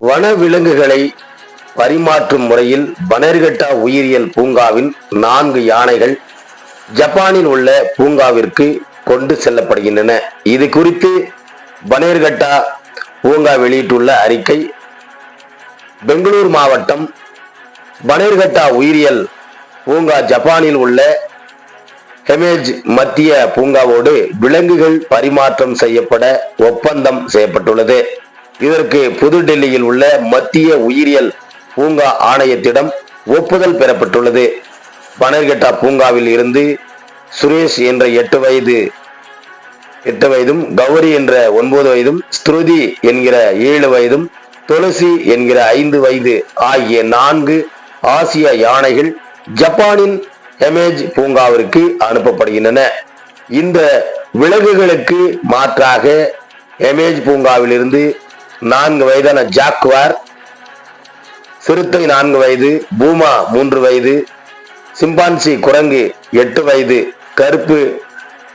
வனவிலங்குகளை பரிமாற்றும் முறையில் பனர்கட்டா உயிரியல் பூங்காவில் நான்கு யானைகள் ஜப்பானில் உள்ள பூங்காவிற்கு கொண்டு செல்லப்படுகின்றன. இது குறித்து பனேர்கட்டா பூங்கா வெளியிட்டுள்ள அறிக்கை பெங்களூர் மாவட்டம் பனேர்கட்டா உயிரியல் பூங்கா ஜப்பானில் உள்ள ஹெமேஜ் மத்திய பூங்காவோடு விலங்குகள் பரிமாற்றம் செய்யப்பட ஒப்பந்தம் செய்யப்பட்டுள்ளது. இதற்கு புதுடெல்லியில் உள்ள மத்திய உயிரியல் பூங்கா ஆணையத்திடம் ஒப்புதல் பெறப்பட்டுள்ளது. பனர்கட்டா பூங்காவில் இருந்து சுரேஷ் என்ற எட்டு வயது எட்டு வயதும் கௌரி என்ற ஒன்பது வயதும் ஸ்ருதி என்கிற ஏழு வயதும் துளசி என்கிற ஐந்து வயது ஆகிய நான்கு ஆசிய யானைகள் ஜப்பானின் ஹெமேஜ் பூங்காவிற்கு அனுப்பப்படுகின்றன. இந்த விலங்குகளுக்கு மாற்றாக ஹெமேஜ் பூங்காவிலிருந்து நான்கு வயதான ஜாக்வார் சிறுத்தை நான்கு வயது பூமா மூன்று வயது சிம்பான்சி குரங்கு எட்டு வயது கருப்பு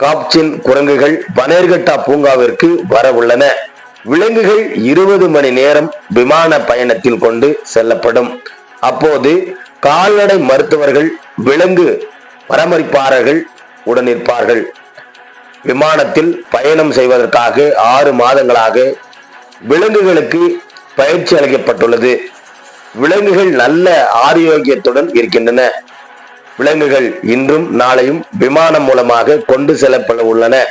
காப்சின் குரங்குகள் பனேர்கட்டா பூங்காவிற்கு வர உள்ளன விலங்குகள் இருபது மணி நேரம் விமான பயணத்தில் கொண்டு செல்லப்படும். அப்போது கால்நடை மருத்துவர்கள் விலங்கு பராமரிப்பாளர்கள் உடனிருப்பார்கள் விமானத்தில் பயணம் செய்வதற்காக ஆறு மாதங்களாக விலங்குகளுக்கு பயிற்சி அளிக்கப்பட்டுள்ளது. விலங்குகள் நல்ல ஆரோக்கியத்துடன் இருக்கின்றன. விலங்குகள் இன்றும் நாளையும் விமானம் மூலமாக கொண்டு செல்லப்பட உள்ளன.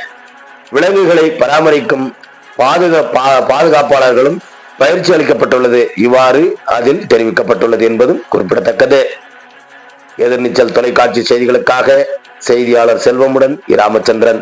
விலங்குகளை பராமரிக்கும் பாதுகா பா- பாதுகாப்பாளர்களும் பயிற்சி அளிக்கப்பட்டுள்ளது. இவ்வாறு அதில் தெரிவிக்கப்பட்டுள்ளது என்பதும் குறிப்பிடத்தக்கது. எதிர்நீச்சல் தொலைக்காட்சி செய்திகளுக்காக செய்தியாளர் செல்வமுடன் இராமச்சந்திரன்.